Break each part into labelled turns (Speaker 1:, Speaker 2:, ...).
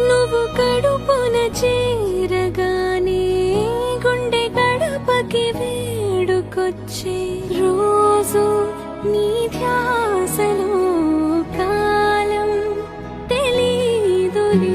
Speaker 1: నువ్వు కడుపున చేరగానే గుండె గడపకి వేడుకొచ్చే రోజు నీ ధ్యాసలో కాలం తెలీదులే.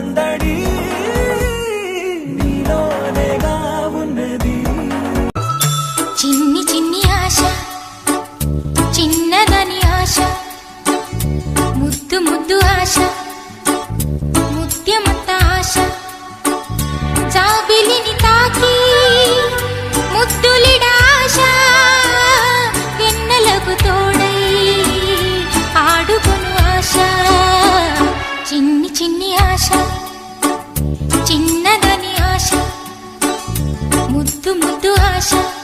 Speaker 2: సందడి నీలోనేగా ఉన్నది.
Speaker 1: చిన్ని చిన్ని ఆశ చిన్నదని ఆశ ముద్దు ముద్దు ఆశ. ముద్దు